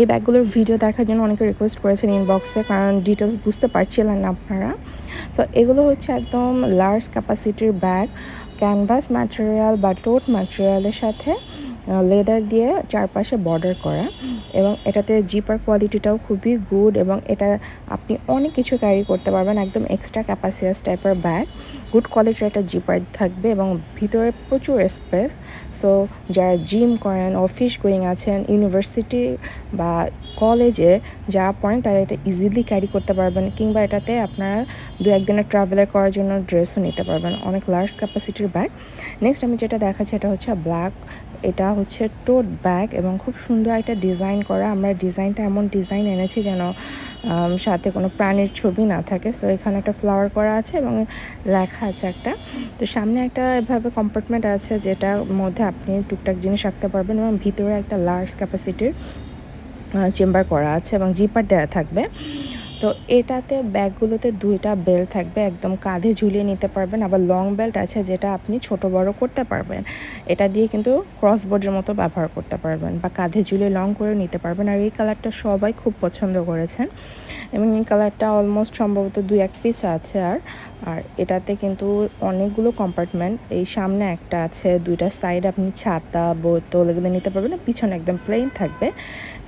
এই ব্যাগগুলোর ভিডিও দেখার জন্য অনেকে রিকোয়েস্ট করেছেন ইনবক্সে কারণ ডিটেলস বুঝতে পারছিলেন না আপনারা। সো এগুলো হচ্ছে একদম লার্জ ক্যাপাসিটির ব্যাগ ক্যানভাস ম্যাটেরিয়াল বা টোট ম্যাটেরিয়ালের সাথে লেদার দিয়ে চারপাশে বর্ডার করা এবং এটাতে জিপার কোয়ালিটিটাও খুবই গুড এবং এটা আপনি অনেক কিছু ক্যারি করতে পারবেন, একদম এক্সট্রা ক্যাপাসিয়াস টাইপের ব্যাগ গুড কোয়ালিটির একটা জিপার থাকবে এবং ভিতরে প্রচুর স্পেস সো যারা জিম করেন অফিস গোয়িং আছেন ইউনিভার্সিটি বা কলেজে যা পড়েন তারা এটা ইজিলি ক্যারি করতে পারবেন কিংবা এটাতে আপনারা দু একদিনের ট্রাভেলার করার জন্য ড্রেসও নিতে পারবেন, অনেক লার্জ ক্যাপাসিটির ব্যাগ নেক্সট আমি যেটা দেখাচ্ছি এটা হচ্ছে ব্ল্যাক এটা হচ্ছে টোট ব্যাগ এবং খুব সুন্দর একটা ডিজাইন করা। আমরা ডিজাইনটা এমন ডিজাইন এনেছি যেন সাথে কোনো প্রাণীর ছবি না থাকে। সো এখানে একটা ফ্লাওয়ার করা আছে এবং লেখা আছে একটা। তো সামনে একটা এভাবে কম্পার্টমেন্ট আছে যেটার মধ্যে আপনি টুকটাক জিনিস রাখতে পারবেন এবং ভিতরে একটা লার্জ ক্যাপাসিটির চেম্বার করা আছে এবং জিপার দেওয়া থাকবে। তো এটাতে ব্যাগগুলোতে দুইটা বেল্ট থাকবে, একদম কাঁধে ঝুলিয়ে নিতে পারবেন। আবার লং বেল্ট আছে যেটা আপনি ছোট বড় করতে পারবেন। এটা দিয়ে কিন্তু ক্রস বোর্ডের মতো ব্যবহার করতে পারবেন বা কাঁধে ঝুলিয়ে লং করে নিতে পারবেন। আর এই কালারটা সবাই খুব পছন্দ করেছেন। এবং এই কালারটা অলমোস্ট সম্ভবত দুই এক পিস আছে আর। আর এটাতে কিন্তু অনেকগুলো কম্পার্টমেন্ট এই সামনে একটা আছে, দুইটা সাইড আপনি ছাতা, বোতল এগুলো নিতে পারবেন পিছনে একদম প্লেন থাকবে।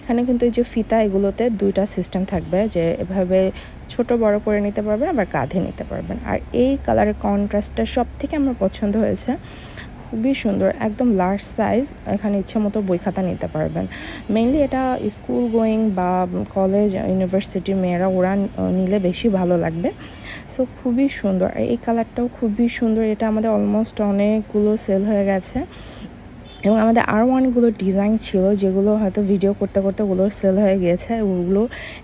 এখানে কিন্তু এই যে ফিতা, এগুলোতে দুইটা সিস্টেম থাকবে যে এভাবে ছোট, বড় করে নিতে পারবেন, আবার কাঁধে নিতে পারবেন। আর এই কালারের কন্ট্রাস্টটা সব থেকে আমার পছন্দ হয়েছে। খুবই সুন্দর, একদম লার্জ সাইজ এখানে ইচ্ছে মতো বই খাতা নিতে পারবেন। মেইনলি এটা স্কুল গোয়িং বা কলেজ ইউনিভার্সিটির মেয়েরা ওরা নিলে বেশি ভালো লাগবে। সো খুবই সুন্দর, আর এই কালারটাও খুবই সুন্দর, এটা আমাদের অলমোস্ট অনেকগুলো সেল হয়ে গেছে। এবং আমাদের আরও অনেকগুলো ডিজাইন ছিল, যেগুলো হয়তো ভিডিও করতে করতে ওগুলো সেল হয়ে গিয়েছে, ওগুলো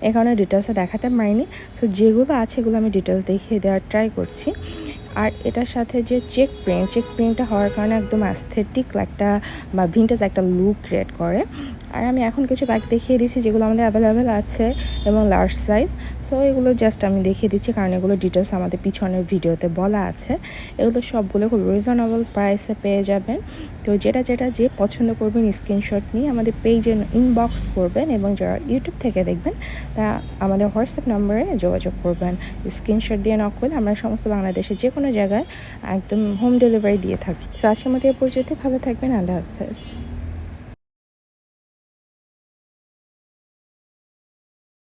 এখানে ডিটেলসে দেখাতে পারিনি। সো যেগুলো আছে, এগুলো আমি ডিটেলস দেখিয়ে দেওয়ার ট্রাই করছি। আর এটার সাথে যে চেক প্রিন্ট, চেক প্রিন্টটা হওয়ার কারণে একদম অ্যাস্থেটিক একটা বা ভিনটেজ একটা লুক ক্রিয়েট করে। আর আমি এখন কিছু ব্যাগ দেখিয়ে দিচ্ছি যেগুলো আমাদের অ্যাভেলেবেল আছে এবং লার্জ সাইজ সো এগুলো জাস্ট আমি দেখিয়ে দিচ্ছি, কারণ এগুলো ডিটেলস আমাদের পিছনের ভিডিওতে বলা আছে। এগুলো সবগুলো খুব রিজনেবল প্রাইসে পেয়ে যাবেন। তো যেটা যেটা যে পছন্দ করবেন স্ক্রিনশট নিয়ে আমাদের পেজে ইনবক্স করবেন এবং যারা ইউটিউব থেকে দেখবেন, তারা আমাদের হোয়াটসঅ্যাপ নম্বরে যোগাযোগ করবেন। স্ক্রিনশট দিয়ে নক করলে আমরা সমস্ত বাংলাদেশের যে কোনো জায়গায় একদম হোম ডেলিভারি দিয়ে থাকি। তো আজকের মধ্যে পরিচিতি ভালো থাকবেন। আল্লাহ হাফেজ।